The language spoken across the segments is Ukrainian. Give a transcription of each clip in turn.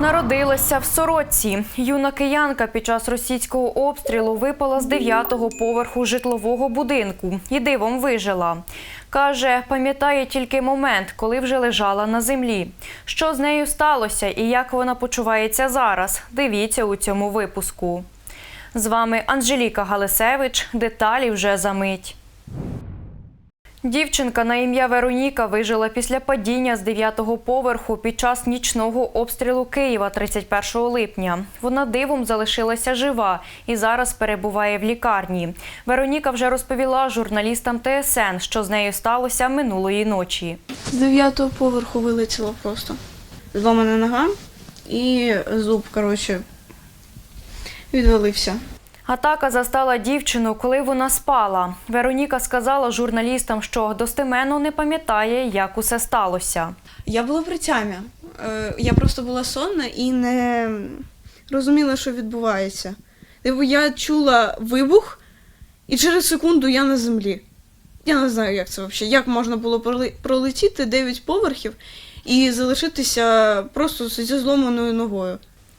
Народилася в сорочці. Юна киянка під час російського обстрілу випала з дев'ятого поверху житлового будинку і дивом вижила. Каже, пам'ятає тільки момент, коли вже лежала на землі. Що з нею сталося і як вона почувається зараз? Дивіться у цьому випуску. З вами Анжеліка Галисевич. Деталі вже за мить. Дівчинка на ім'я Вероніка вижила після падіння з 9-го поверху під час нічного обстрілу Києва 31 липня. Вона дивом залишилася жива і зараз перебуває в лікарні. Вероніка вже розповіла журналістам ТСН, що з нею сталося минулої ночі. З дев'ятого поверху вилетіло просто. Зламана нога і зуб, коротше, відвалився. Атака застала дівчину, коли вона спала. Вероніка сказала журналістам, що достеменно не пам'ятає, як усе сталося. Я була при тямі. Е, Я просто була сонна і не розуміла, що відбувається. Типу, я чула вибух, і через секунду я на землі. Я не знаю, як це взагалі. Як можна було пролетіти 9 поверхів і залишитися просто зі зломаною ногою.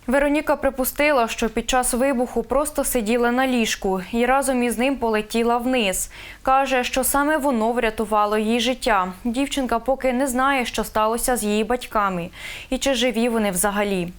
Вероніка припустила, що під час вибуху просто сиділа на ліжку і разом із ним полетіла вниз. Каже, що саме воно врятувало їй життя. Дівчинка поки не знає, що сталося з її батьками і чи живі вони взагалі.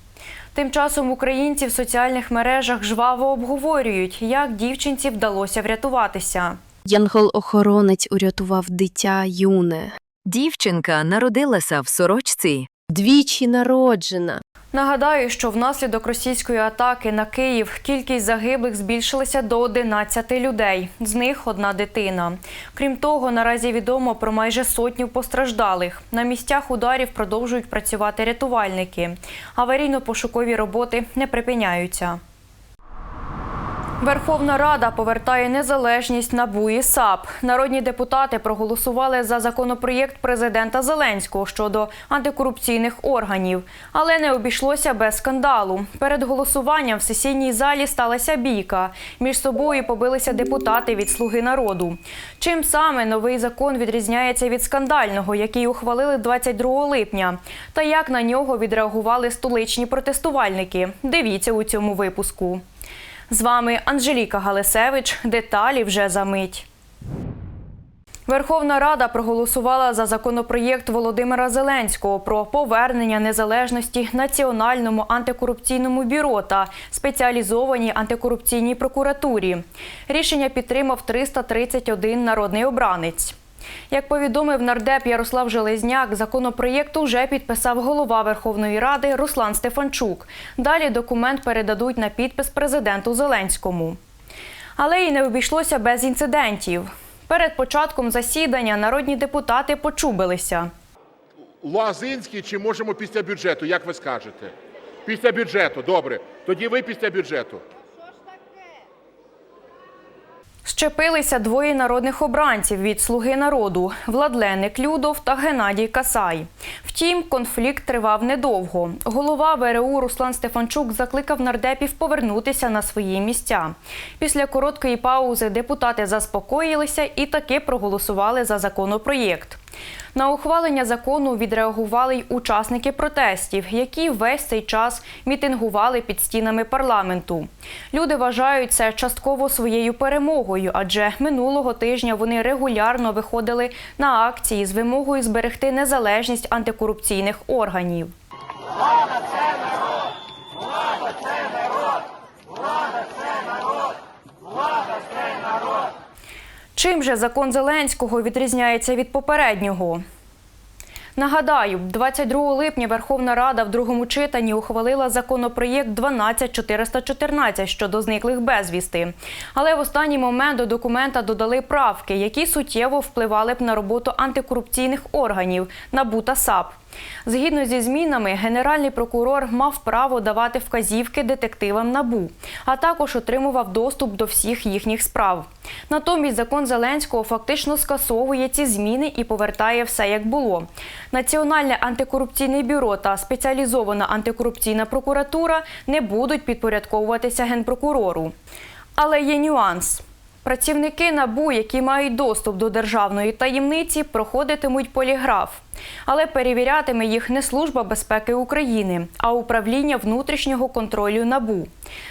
Тим часом українці в соціальних мережах жваво обговорюють, як дівчинці вдалося врятуватися. Янгол-охоронець урятував дитя юне. Дівчинка народилася в сорочці. Двічі народжена. Нагадаю, що внаслідок російської атаки на Київ кількість загиблих збільшилася до 11 людей. З них одна дитина. Крім того, наразі відомо про майже сотню постраждалих. На місцях ударів продовжують працювати рятувальники. Аварійно-пошукові роботи не припиняються. Верховна Рада повертає незалежність НАБУ і САП. Народні депутати проголосували за законопроєкт президента Зеленського щодо антикорупційних органів, але не обійшлося без скандалу. Перед голосуванням в сесійній залі сталася бійка. Між собою побилися депутати від Слуги народу. Чим саме новий закон відрізняється від скандального, який ухвалили 22 липня, та як на нього відреагували столичні протестувальники? Дивіться у цьому випуску. З вами Анжеліка Галисевич. Деталі вже за мить. Верховна Рада проголосувала за законопроєкт Володимира Зеленського про повернення незалежності Національному антикорупційному бюро та спеціалізованій антикорупційній прокуратурі. Рішення підтримав 331 народний обранець. Як повідомив нардеп Ярослав Железняк, законопроєкт уже підписав голова Верховної Ради Руслан Стефанчук. Далі документ передадуть на підпис президенту Зеленському. Але й не обійшлося без інцидентів. Перед початком засідання народні депутати почубилися. Лозинський чи можемо після бюджету, як ви скажете? Після бюджету, добре. Тоді ви після бюджету. Щепилися двоє народних обранців від Слуги народу Владленик Людов та Геннадій Касай. Втім, конфлікт тривав недовго. Голова ВРУ Руслан Стефанчук закликав нардепів повернутися на свої місця. Після короткої паузи депутати заспокоїлися і таки проголосували за законопроєкт. На ухвалення закону відреагували й учасники протестів, які весь цей час мітингували під стінами парламенту. Люди вважають це частково своєю перемогою, адже минулого тижня вони регулярно виходили на акції з вимогою зберегти незалежність антикорупційних органів. Чим же закон Зеленського відрізняється від попереднього? Нагадаю, 22 липня Верховна Рада в другому читанні ухвалила законопроєкт 12414 щодо зниклих безвісти. Але в останній момент до документа додали правки, які суттєво впливали б на роботу антикорупційних органів НАБУ та САП. Згідно зі змінами, генеральний прокурор мав право давати вказівки детективам НАБУ, а також отримував доступ до всіх їхніх справ. Натомість закон Зеленського фактично скасовує ці зміни і повертає все як було. Національне антикорупційне бюро та спеціалізована антикорупційна прокуратура не будуть підпорядковуватися генпрокурору. Але є нюанс. Працівники НАБУ, які мають доступ до державної таємниці, проходитимуть поліграф. Але перевірятиме їх не Служба безпеки України, а управління внутрішнього контролю НАБУ.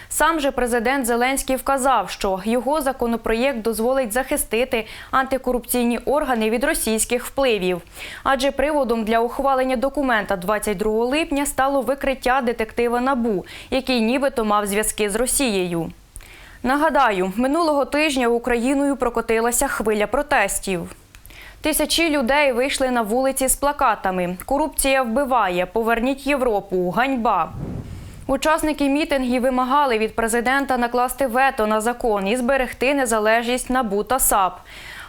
Сам же президент Зеленський вказав, що його законопроєкт дозволить захистити антикорупційні органи від російських впливів. Адже приводом для ухвалення документа 22 липня стало викриття детектива НАБУ, який нібито мав зв'язки з Росією. Нагадаю, минулого тижня Україною прокотилася хвиля протестів. Тисячі людей вийшли на вулиці з плакатами Корупція вбиває, поверніть Європу, ганьба. Учасники мітингів вимагали від президента накласти вето на закон і зберегти незалежність НАБУ та САП.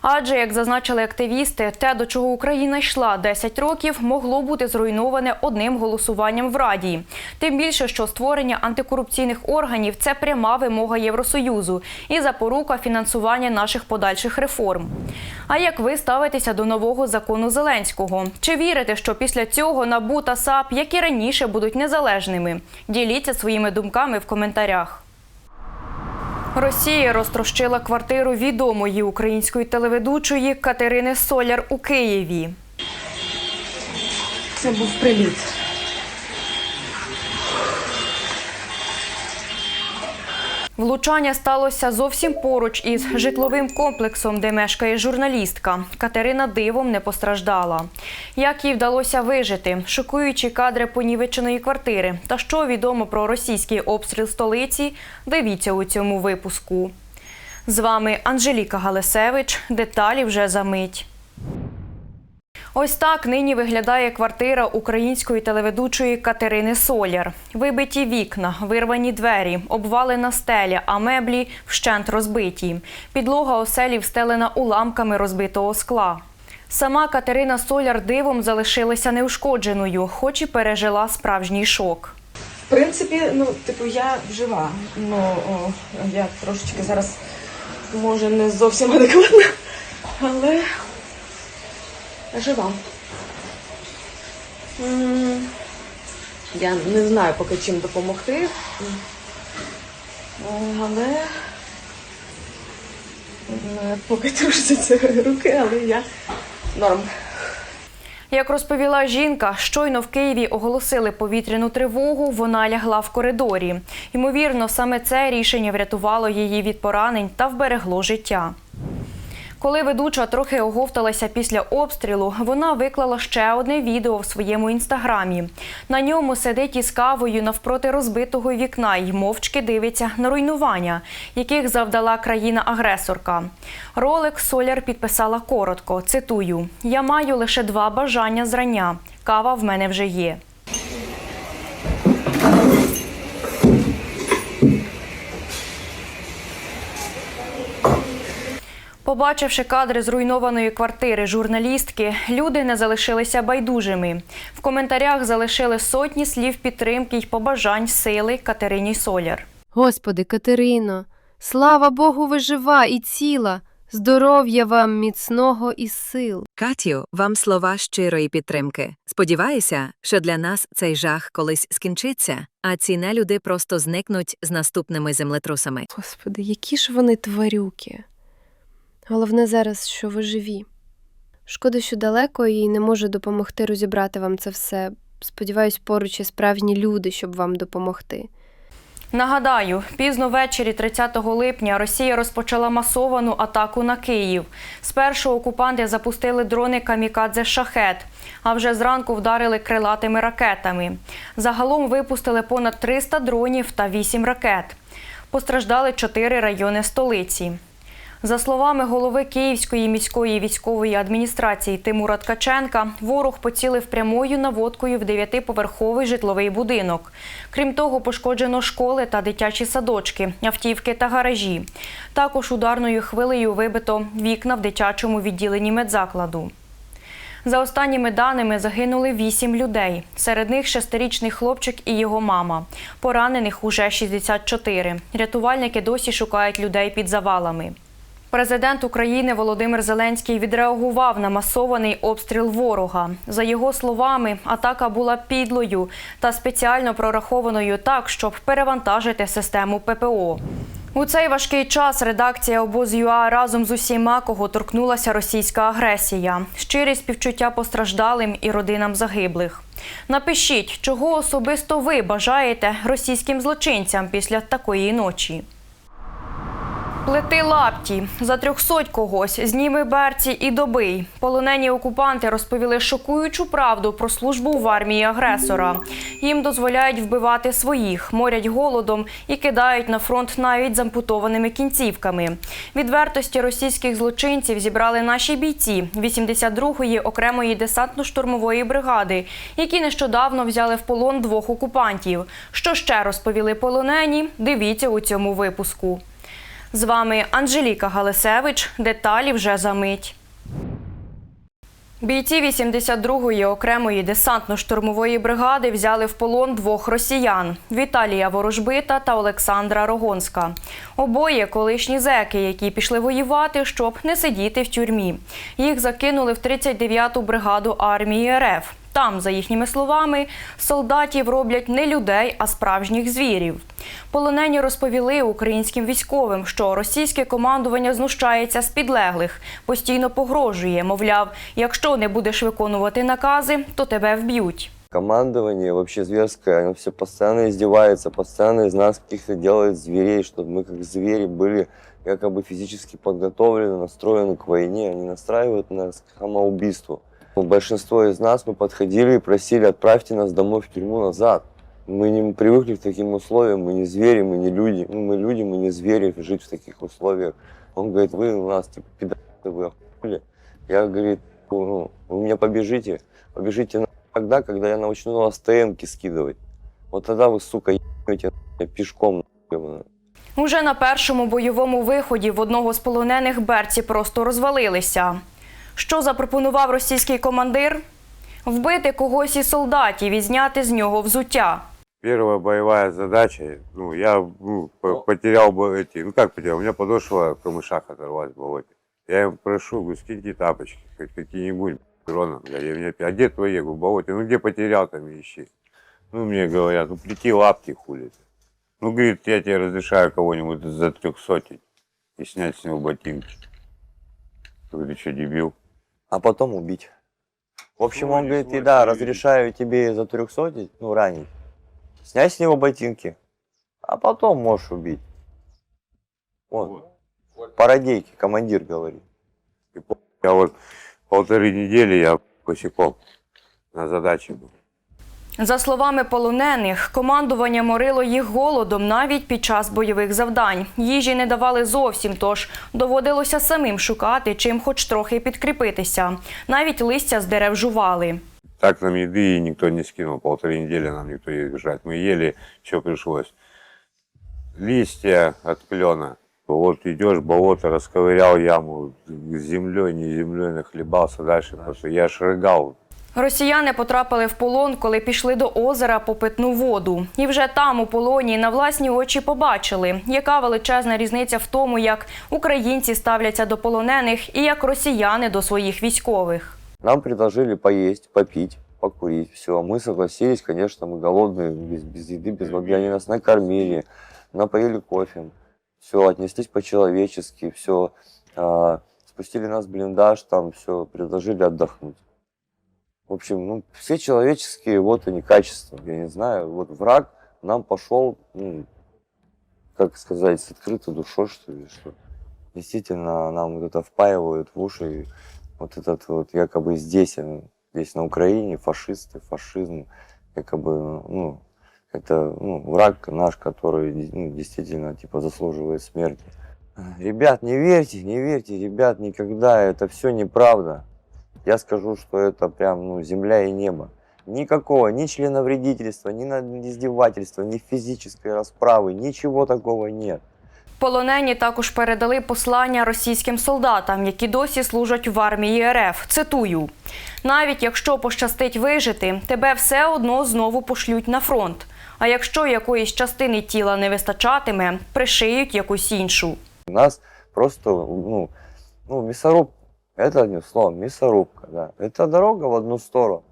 Адже, як зазначили активісти, те, до чого Україна йшла 10 років, могло бути зруйноване одним голосуванням в Раді. Тим більше, що створення антикорупційних органів це пряма вимога Євросоюзу і запорука фінансування наших подальших реформ. А як ви ставитеся до нового закону Зеленського? Чи вірите, що після цього НАБУ та САП, як і раніше, будуть незалежними? Діліться своїми думками в коментарях. Росія розтрощила квартиру відомої української телеведучої Катерини Соляр у Києві. Це був приліт. Влучання сталося зовсім поруч із житловим комплексом, де мешкає журналістка. Катерина дивом не постраждала. Як їй вдалося вижити? Шокуючі кадри понівеченої квартири. Та що відомо про російський обстріл столиці? Дивіться у цьому випуску. З вами Анжеліка Галисевич. Деталі вже за мить. Ось так нині виглядає квартира української телеведучої Катерини Соляр. Вибиті вікна, вирвані двері, обвалена стеля, а меблі вщент розбиті. Підлога оселі встелена уламками розбитого скла. Сама Катерина Соляр дивом залишилася неушкодженою, хоч і пережила справжній шок. В принципі, ну, типу, я жива. Ну, я трошечки зараз, може, не зовсім адекватна, але жива. Я не знаю поки чим допомогти. Але поки трусяться руки, але я норм. Як розповіла жінка, щойно в Києві оголосили повітряну тривогу, вона лягла в коридорі. Ймовірно, саме це рішення врятувало її від поранень та вберегло життя. Коли ведуча трохи оговталася після обстрілу, вона виклала ще одне відео в своєму інстаграмі. На ньому сидить із кавою навпроти розбитого вікна і мовчки дивиться на руйнування, яких завдала країна-агресорка. Ролик Соляр підписала коротко. Цитую: Я маю лише два бажання зрання. Кава в мене вже є. Побачивши кадри зруйнованої квартири журналістки, люди не залишилися байдужими. В коментарях залишили сотні слів підтримки й побажань сили Катерині Соляр. Господи, Катерино, слава Богу, ви жива і ціла, здоров'я вам міцного і сил. Катю, вам слова щирої підтримки. Сподіваюся, що для нас цей жах колись скінчиться, а ці нелюди просто зникнуть з наступними землетрусами. Господи, які ж вони тварюки. Головне зараз, що ви живі. Шкода, що далеко і не можу допомогти розібрати вам це все. Сподіваюсь, поруч є справжні люди, щоб вам допомогти. Нагадаю, пізно ввечері 30 липня Росія розпочала масовану атаку на Київ. Спершу окупанти запустили дрони камікадзе шахет, а вже зранку вдарили крилатими ракетами. Загалом випустили понад 300 дронів та 8 ракет. Постраждали чотири райони столиці. За словами голови Київської міської військової адміністрації Тимура Ткаченка, ворог поцілив прямою наводкою в дев'ятиповерховий житловий будинок. Крім того, пошкоджено школи та дитячі садочки, автівки та гаражі. Також ударною хвилею вибито вікна в дитячому відділенні медзакладу. За останніми даними загинули вісім людей. Серед них шестирічний хлопчик і його мама. Поранених уже 64. Рятувальники досі шукають людей під завалами. Президент України Володимир Зеленський відреагував на масований обстріл ворога. За його словами, атака була підлою та спеціально прорахованою так, щоб перевантажити систему ППО. У цей важкий час редакція обоз.ЮА разом з усіма, кого торкнулася російська агресія. Щирі співчуття постраждалим і родинам загиблих. Напишіть, чого особисто ви бажаєте російським злочинцям після такої ночі. Плети лапті за трьохсоть когось, зніми берці і добий. Полонені окупанти розповіли шокуючу правду про службу в армії агресора. Їм дозволяють вбивати своїх, морять голодом і кидають на фронт навіть з ампутованими кінцівками. Відвертості російських злочинців зібрали наші бійці 82-ї окремої десантно-штурмової бригади, які нещодавно взяли в полон двох окупантів. Що ще розповіли полонені? Дивіться у цьому випуску. З вами Анжеліка Галисевич. Деталі вже за мить. Бійці 82-ї окремої десантно-штурмової бригади взяли в полон двох росіян Віталія Ворожбита та Олександра Рогонська. Обоє колишні зеки, які пішли воювати, щоб не сидіти в тюрмі. Їх закинули в 39-ту бригаду армії РФ. Там, за їхніми словами, солдатів роблять не людей, а справжніх звірів. Полонені розповіли українським військовим, що російське командування знущається з підлеглих, постійно погрожує. Мовляв, якщо не будеш виконувати накази, то тебе вб'ють. командование вообще зверское, оно все постоянно издевается, постоянно из нас каких-то делает зверей, чтобы мы как звери были якобы физически подготовлены, настроены к войне, они настраивают нас к самоубийству. Ну, Большинство из нас мы подходили и просили, отправьте нас домой в тюрьму назад. Мы не привыкли к таким условиям, мы не звери, мы не люди. Ну, мы люди, мы не звери, жить в таких условиях. Он говорит, вы у нас типа пидоры, вы охуели. Я, говорит, ну, вы меня побежите, побежите на тогда, когда я начну на вас ТНки скидывать. Вот тогда вы, сука, ебнете пешком. нахуй. Уже на першому бойовому виході в одного з полонених берці просто розвалилися. Що запропонував російський командир? Вбити когось із солдатів і зняти з нього взуття. Первая боевая задача, ну, я ну, по- потерял бы эти, ну как потерял, у меня подошва в камышах оторвалась в болоте. Я им прошу, говорю, скиньте тапочки, хоть какие-нибудь, дроном, бля, я меня, а где твои, говорю, в болоте, ну где потерял, там и ищи. Ну, мне говорят, ну, плети лапки, хули ты. Ну, говорит, я тебе разрешаю кого-нибудь за трехсотить и снять с него ботинки. Говорю, ты что, дебил? А потом убить. В общем, Ну, он говорит, и да, разрешаю тебе за трехсотить, ну, ранить. Снять с него ботинки, а потом можешь убить. Вот. Парадейки, командир говорит. Я вот полторы недели я босиком на задаче был. За словами полонених, командування морило їх голодом навіть під час бойових завдань. Їжі не давали зовсім, тож доводилося самим шукати, чим хоч трохи підкріпитися. Навіть листя з дерев жували. Так нам еды и никто не скинул. Полторы недели нам никто не держать. Мы ели, что пришлось. Листья от клена. Вот идешь, болото, расковырял яму, с землей, не землей нахлебался дальше. Потому что я шрыгал. Росіяни потрапили в полон, коли пішли до озера по питну воду. І вже там, у полоні, на власні очі побачили, яка величезна різниця в тому, як українці ставляться до полонених і як росіяни до своїх військових. Нам предложили поесть, попить, покурить. Все, мы согласились, конечно, мы голодные, без, без еды, без воды. Они нас накормили, напоили кофе. Все, отнеслись по-человечески, все. спустили нас в блиндаж, там все, предложили отдохнуть. В общем, ну, все человеческие вот они качества. Я не знаю, вот враг нам пошел, ну, как сказать, с открытой душой, что ли, что действительно нам вот это впаивают в уши вот этот вот якобы здесь, э, здесь на Украине фашисты, фашизм, якобы, ну, это ну, враг наш, который ну, действительно типа заслуживает смерти. Ребят, не верьте, не верьте, ребят, никогда, это все неправда. Я скажу, что это прям ну, земля и небо. Никакого, ни членовредительства, ни на- ни издевательства, ни физической расправы, ничего такого нет. Полонені також передали послання російським солдатам, які досі служать в армії РФ. Цитую: навіть якщо пощастить вижити, тебе все одно знову пошлють на фронт. А якщо якоїсь частини тіла не вистачатиме, пришиють якусь іншу. У нас просто, ну, ну, мясорубка. Это одним словом, мясорубка, да. Это дорога в одну сторону.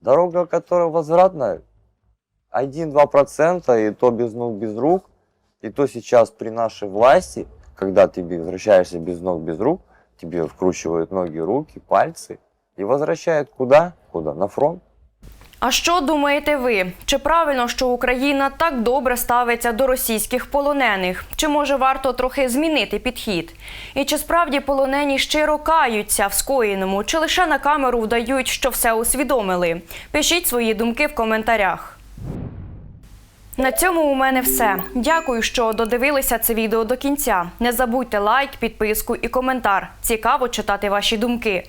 Дорога, которая возвратная, 1-2%, и то без ног, без рук. И то сейчас при нашей власти, когда ты возвращаешься без ног, без рук, тебе вкручивают ноги, руки, пальцы и возвращают куда? Куда? На фронт. А що думаєте ви? Чи правильно, що Україна так добре ставиться до російських полонених? Чи може варто трохи змінити підхід? І чи справді полонені щиро каються в скоєному, чи лише на камеру вдають, що все усвідомили? Пишіть свої думки в коментарях. На цьому у мене все. Дякую, що додивилися це відео до кінця. Не забудьте лайк, підписку і коментар. Цікаво читати ваші думки.